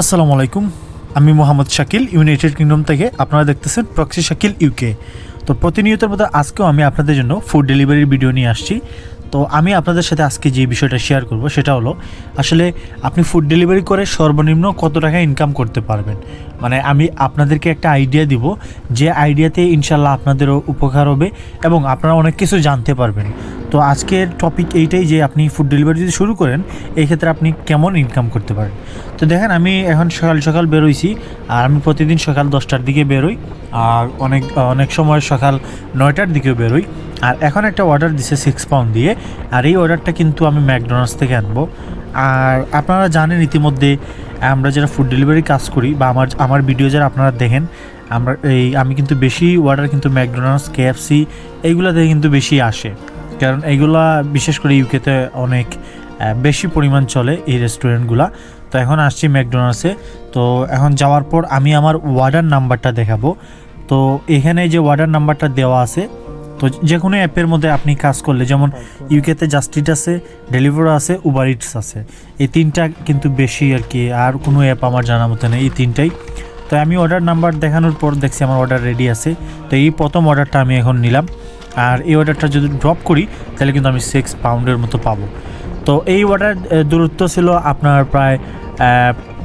আসসালামু আলাইকুম। আমি মোহাম্মদ শাকিল ইউনাইটেড কিংডম থেকে। আপনারা দেখতেছেন প্রক্সি শাকিল ইউকে তো প্রতিনিয়তের মতো আজকেও আমি আপনাদের জন্য ফুড ডেলিভারির ভিডিও নিয়ে আসছি। তো আমি আপনাদের সাথে আজকে যে বিষয়টা শেয়ার করব সেটা হলো, আসলে আপনি ফুড ডেলিভারি করে সর্বনিম্ন কত টাকা ইনকাম করতে পারবেন? মানে আমি আপনাদেরকে একটা আইডিয়া দিব, যে আইডিয়াতে ইনশাল্লাহ আপনাদেরও উপকার হবে এবং আপনারা অনেক কিছু জানতে পারবেন। তো আজকের টপিক এইটাই যে আপনি ফুড ডেলিভারি যদি শুরু করেন, এই ক্ষেত্রে আপনি কেমন ইনকাম করতে পারেন? তো দেখেন, আমি এখন সকাল সকাল বেরোইছি, আর আমি প্রতিদিন সকাল দশটার দিকে বেরোই, আর অনেক অনেক সময় সকাল নয়টার দিকেও বেরোই। আর এখন একটা অর্ডার দিছে সিক্স পাউন্ড দিয়ে, আর এই অর্ডারটা কিন্তু আমি ম্যাকডোনাল্ডস থেকে আনব। আর আপনারা জানেন ইতিমধ্যে আমরা যারা ফুড ডেলিভারি কাজ করি বা আমার আমার ভিডিও যারা আপনারা দেখেন, আমরা এই, আমি কিন্তু বেশি অর্ডার কিন্তু ম্যাকডোনাল্ডস কেএফসি এইগুলো থেকে কিন্তু বেশি আসে। কারণ এইগুলা বিশেষ করে ইউকেতে অনেক বেশি পরিমাণ চলে এই রেস্টুরেন্টগুলা তো এখন আসছি ম্যাকডোনাল্ডসে তো এখন যাওয়ার পর আমি আমার অর্ডার নাম্বারটা দেখাবো। তো এখানে যে অর্ডার নাম্বারটা দেওয়া আছে তো যে কোনো অ্যাপের মধ্যে আপনি কাজ করলে, যেমন ইউকেতে জাস্টিট আছে ডেলিভার আছে উবার ইটস আছে, এই তিনটা কিন্তু বেশি আর কি, আর কোনো অ্যাপ আমার জানা মতো নেই এই তিনটাই। তো আমি অর্ডার নাম্বার দেখানোর পর দেখছি আমার অর্ডার রেডি আছে, তো এই প্রথম অর্ডারটা আমি এখন নিলাম। আর এই অর্ডারটা যদি ড্রপ করি, তাহলে কিন্তু আমি সিক্স পাউন্ডের মতো পাবো। তো এই অর্ডার দূরত্ব ছিল আপনার প্রায়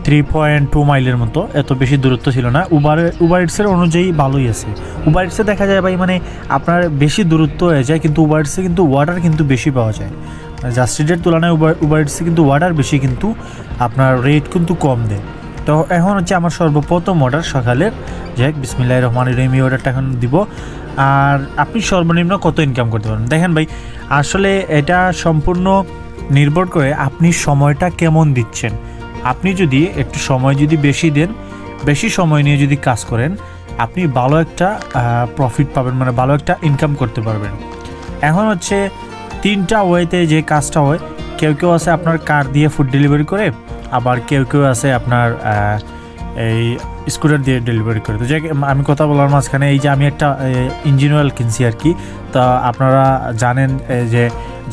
থ্রি পয়েন্ট টু মাইলের মতো, এত বেশি দূরত্ব ছিল না। উবার উবার ইটসের অনুযায়ী ভালোই আছে। উবার ইটসে দেখা যায় ভাই মানে আপনার বেশি দূরত্ব হয়ে যায়, কিন্তু উবার ইটসে কিন্তু ওয়াটার কিন্তু বেশি পাওয়া যায়। জাস্টিডের তুলনায় উবার উবার ইটসে কিন্তু ওয়াটার বেশি, কিন্তু আপনার রেট কিন্তু কম দেয়। তো এখন হচ্ছে আমার সর্বপ্রথম অর্ডার সকালের। যাই বিসমিল্লাহ রহমান রহিম অর্ডারটা এখন দিব। আর আপনি সর্বনিম্ন কত ইনকাম করতে পারেন? দেখেন ভাই, আসলে এটা সম্পূর্ণ নির্ভর করে আপনি সময়টা কেমন দিচ্ছেন। আপনি যদি একটু সময় যদি বেশি দেন, বেশি সময় নিয়ে যদি কাজ করেন, আপনি ভালো একটা প্রফিট পাবেন মানে ভালো একটা ইনকাম করতে পারবেন। এখন হচ্ছে তিনটা ওয়েতে যে কাজটা হয়, কেউ কেউ আছে আপনার কার দিয়ে ফুড ডেলিভারি করে, আবার কেউ কেউ আছে আপনার এই স্কুটার দিয়ে ডেলিভারি করে। তো যাই আমি কথা বলার মাঝখানে এই যে আমি একটা ইঞ্জিন অয়েল কিনছি আর কি, তা আপনারা জানেন যে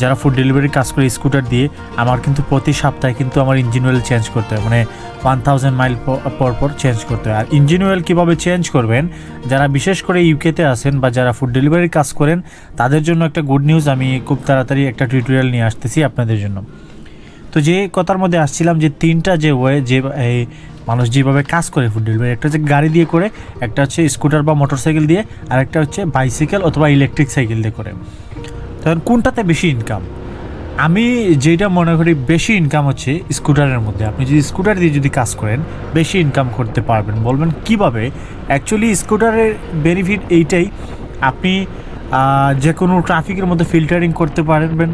যারা ফুড ডেলিভারি কাজ করে স্কুটার দিয়ে, আমার কিন্তু প্রতি সপ্তাহে কিন্তু আমার ইঞ্জিন অয়েল চেঞ্জ করতে হয়। মানে ওয়ান থাউজেন্ড মাইল পর পর চেঞ্জ করতে হয়। আর ইঞ্জিন অয়েল কীভাবে চেঞ্জ করবেন, যারা বিশেষ করে ইউকেতে আছেন বা যারা ফুড ডেলিভারি কাজ করেন, তাদের জন্য একটা গুড নিউজ আমি খুব তাড়াতাড়ি একটা টিউটোরিয়াল নিয়ে আসতেছি আপনাদের জন্য। তো যে কথার মধ্যে আসছিলাম যে তিনটা যে ওয়ে, যে মানুষ যেভাবে কাজ করে ফুড ডেলিভারি একটা হচ্ছে গাড়ি দিয়ে করে, একটা হচ্ছে স্কুটার বা মোটরসাইকেল দিয়ে, আর একটা হচ্ছে বাইসাইকেল অথবা ইলেকট্রিক সাইকেল দিয়ে করে। তখন কোনটাতে বেশি ইনকাম আমি যেটা মনে করি বেশি ইনকাম হচ্ছে স্কুটারের মধ্যে। আপনি যদি স্কুটার দিয়ে যদি কাজ করেন, বেশি ইনকাম করতে পারবেন। বলবেন কীভাবে? অ্যাকচুয়ালি স্কুটারের বেনিফিট এইটাই, আপনি যে কোনো ট্রাফিকের মধ্যে ফিল্টারিং করতে পারবেন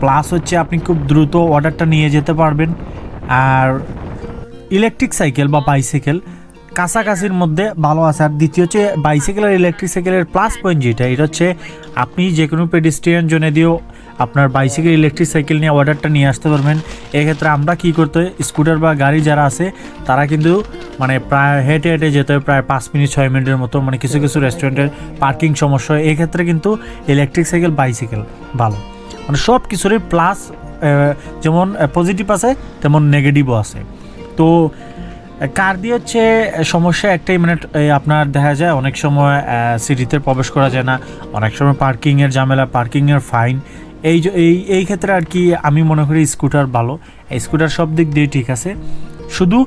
প্লাস হচ্ছে আপনি খুব দ্রুত অর্ডারটা নিয়ে যেতে পারবেন। আর ইলেকট্রিক সাইকেল বা বাইসাইকেল কাছাকাছির মধ্যে ভালো আছে। আর দ্বিতীয় হচ্ছে বাইসাইকেল আর ইলেকট্রিক সাইকেলের প্লাস পয়েন্ট যেটা, এটা হচ্ছে আপনি যে কোনো পেডিস্ট্রিয়ান জোনে দিয়েও আপনার বাইসাইকেল ইলেকট্রিক সাইকেল নিয়ে অর্ডারটা নিয়ে আসতে পারবেন। এক্ষেত্রে আমরা কী করতে স্কুটার বা গাড়ি যারা আছে, তারা কিন্তু মানে প্রায় হেঁটে হেঁটে যেতে হয়, প্রায় পাঁচ মিনিট, ছয় মিনিটের মতো। মানে কিছু কিছু রেস্টুরেন্টের পার্কিং সমস্যা হয়। এক্ষেত্রে কিন্তু ইলেকট্রিক সাইকেল বাইসাইকেল ভালো। মানে সব কিছুরই প্লাস যেমন পজিটিভ আছে, তেমন নেগেটিভও আছে। তো কার দিয়ে হচ্ছে সমস্যা একটাই মানে আপনার দেখা যায়, অনেক সময় সিটিতে প্রবেশ করা যায় না, অনেক সময় পার্কিংয়ের ঝামেলা পার্কিংয়ের ফাইন এই এই এই ক্ষেত্রে আর কি আমি মনে করি স্কুটার ভালো। স্কুটার সব দিক দিয়ে ঠিক আছে। শুধু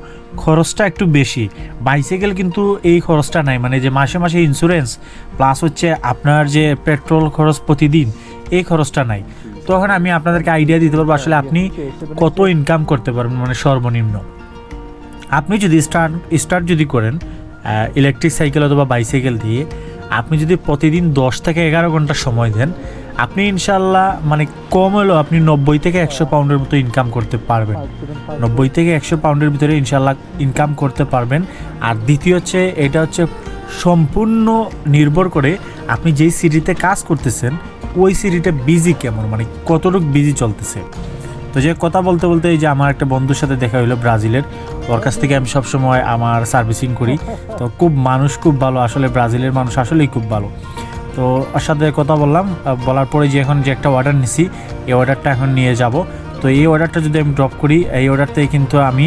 খরচটা একটু বেশি। বাইসাইকেল কিন্তু এই খরচটা নাই মানে যে মাসে মাসে ইন্স্যুরেন্স প্লাস হচ্ছে আপনার যে পেট্রোল খরচ প্রতিদিন, এই খরচটা নাই। তখন আমি আপনাদেরকে আইডিয়া দিতে পারব আসলে আপনি কত ইনকাম করতে পারবেন মানে সর্বনিম্ন। আপনি যদি স্টার্ট স্টার্ট যদি করেন ইলেকট্রিক সাইকেল অথবা বাইসাইকেল দিয়ে আপনি যদি প্রতিদিন দশ থেকে এগারো ঘণ্টা সময় দেন আপনি ইনশাল্লাহ মানে কম হলেও আপনি নব্বই থেকে একশো পাউন্ডের মতো ইনকাম করতে পারবেন। নব্বই থেকে একশো পাউন্ডের ভিতরে ইনশাল্লাহ ইনকাম করতে পারবেন। আর দ্বিতীয় হচ্ছে এটা হচ্ছে সম্পূর্ণ নির্ভর করে আপনি যেই সিটিতে কাজ করতেছেন ওই সিটিটা বিজি কেমন? মানে কতটুকু বিজি চলতেছে? তো যে কথা বলতে বলতে এই যে আমার একটা বন্ধুর সাথে দেখা হলো ব্রাজিলের, ওর কাছ থেকে আমি সবসময় আমার সার্ভিসিং করি। তো খুব মানুষ খুব ভালো, আসলে ব্রাজিলের মানুষ আসলেই খুব ভালো। তো ওর সাথে কথা বললাম বলার পরে যে এখন যে একটা অর্ডার নিছি, এই অর্ডারটা এখন নিয়ে যাব। তো এই অর্ডারটা যদি আমি ড্রপ করি, এই অর্ডার থেকে কিন্তু আমি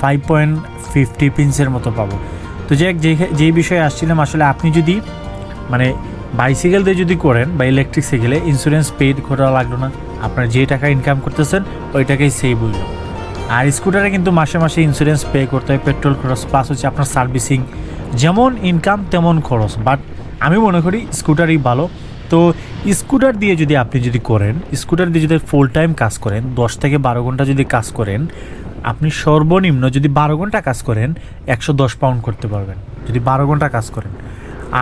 ফাইভ পয়েন্ট ফিফটি পিন্সের মতো পাবো। তো যে যেই বিষয়ে আসছিলাম, আসলে আপনি যদি মানে বাইসাইকেল দিয়ে যদি করেন বা ইলেকট্রিক সাইকেলে ইন্স্যুরেন্স পেড করা লাগল না, আপনার যে টাকা ইনকাম করতেছেন ওই টাকাই সেভ হইল। আর স্কুটারে কিন্তু মাসে মাসে ইন্স্যুরেন্স পে করতে হয় পেট্রোল খরচ প্লাস হচ্ছে আপনার সার্ভিসিং যেমন ইনকাম তেমন খরচ। বাট আমি মনে করি স্কুটারই ভালো। তো স্কুটার দিয়ে যদি আপনি যদি করেন স্কুটার দিয়ে যদি ফুল টাইম কাজ করেন, দশ থেকে বারো ঘণ্টা যদি কাজ করেন, আপনি সর্বনিম্ন যদি বারো ঘণ্টা কাজ করেন, একশো দশ পাউন্ড করতে পারবেন। যদি বারো ঘণ্টা কাজ করেন।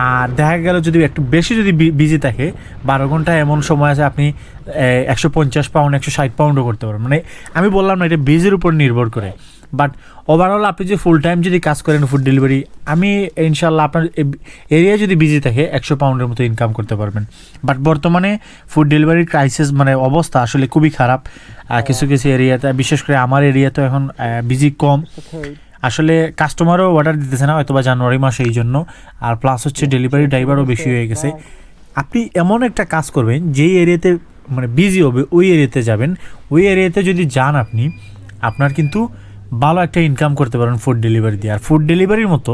আর দেখা গেল যদি একটু বেশি যদি বিজি থাকে বারো ঘণ্টা এমন সময় আছে আপনি একশো পঞ্চাশ পাউন্ড একশো ষাট পাউন্ডও করতে পারবেন। মানে আমি বললাম না এটা বিজির উপর নির্ভর করে। বাট ওভারঅল আপনি যদি ফুল টাইম যদি কাজ করেন ফুড ডেলিভারি আমি ইনশাল্লাহ আপনার এরিয়া যদি বিজি থাকে একশো পাউন্ডের মতো ইনকাম করতে পারবেন। বাট বর্তমানে ফুড ডেলিভারির ক্রাইসিস মানে অবস্থা আসলে খুবই খারাপ। কিছু কিছু এরিয়াতে বিশেষ করে আমার এরিয়াতে এখন বিজি কম। আসলে কাস্টমারও অর্ডার দিতেছে না হয়তো বা জানুয়ারি মাসে এই জন্য। আর প্লাস হচ্ছে ডেলিভারি ড্রাইভারও বেশি হয়ে গেছে। আপনি এমন একটা কাজ করবেন যেই এরিয়াতে মানে বিজি হবে ওই এরিয়াতে যাবেন। ওই এরিয়াতে যদি যান আপনি আপনার কিন্তু ভালো একটা ইনকাম করতে পারেন ফুড ডেলিভারি দিয়ে। আর ফুড ডেলিভারির মতো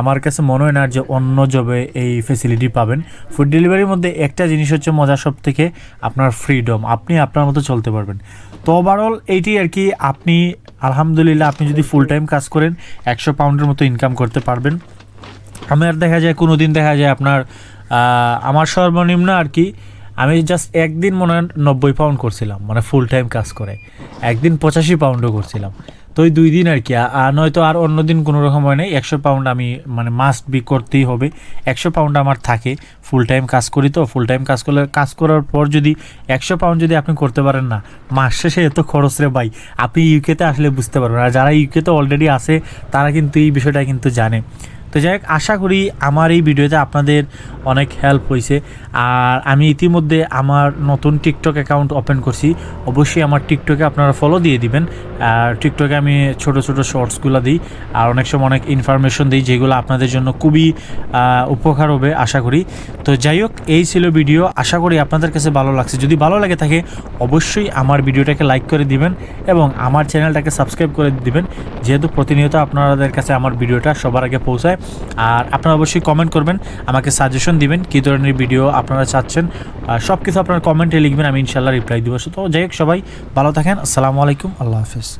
আমার কাছে মনে হয় না যে অন্য জবে এই ফেসিলিটি পাবেন। ফুড ডেলিভারির মধ্যে একটা জিনিস হচ্ছে মজার সব থেকে আপনার ফ্রিডম আপনি আপনার মতো চলতে পারবেন। তো ওভারঅল এইটি আর কি আপনি আলহামদুলিল্লাহ, আপনি যদি ফুল টাইম কাজ করেন, একশো পাউন্ডের মতো ইনকাম করতে পারবেন। আমার দেখা যায় কোনো দিন দেখা যায় আপনার আমার সর্বনিম্ন আর কি, আমি জাস্ট একদিন মনে হয় নব্বই পাউন্ড করছিলাম মানে ফুল টাইম কাজ করে। একদিন পঁচাশি পাউন্ডও করছিলাম। তো ওই দুই দিন আর কি আর নয়তো আর অন্য দিন কোনো রকম হয় নাই। একশো পাউন্ড আমি মানে মাস্ট বি করতেই হবে। একশো পাউন্ড আমার থাকে ফুল টাইম কাজ করি তো ফুল টাইম কাজ করলে, কাজ করার পর যদি একশো পাউন্ড যদি আপনি করতে পারেন না, মাস শেষে এত খরচ রে ভাই। আপনি ইউকেতে আসলে বুঝতে পারবেন। আর যারা ইউকেতে অলরেডি আছে, তারা কিন্তু এই বিষয়টা কিন্তু জানে। তো যাই হোক, আশা করি আমার এই ভিডিওতে আপনাদের অনেক হেল্প হয়েছে। আর আমি ইতিমধ্যে আমার নতুন টিকটক অ্যাকাউন্ট ওপেন করছি। অবশ্যই আমার টিকটকে আপনারা ফলো দিয়ে দিবেন। আর টিকটকে আমি ছোট ছোট শর্টসগুলো দিই। আর অনেক সময় অনেক ইনফরমেশন দিই, যেগুলো আপনাদের জন্য খুবই উপকার হবে, আশা করি। তো যাই হোক, এই ছিল ভিডিও আশা করি আপনাদের কাছে ভালো লাগছে। যদি ভালো লাগে থাকে, অবশ্যই আমার ভিডিওটাকে লাইক করে দিবেন এবং আমার চ্যানেলটাকে সাবস্ক্রাইব করে দিবেন। যেহেতু প্রতিনিয়ত আপনাদের কাছে আমার ভিডিওটা সবার আগে পৌঁছায় আর আপনারা অবশ্যই কমেন্ট করবেন, আমাকে সাজেশন দিবেন, কী ধরনের ভিডিও আপনারা চাচ্ছেন। সব কিছু আপনারা কমেন্টে লিখবেন, আমি ইনশাল্লাহ রিপ্লাই দিব। তো যাই হোক সবাই, ভালো থাকেন, আসসালামু আলাইকুম, আল্লাহ হাফিজ।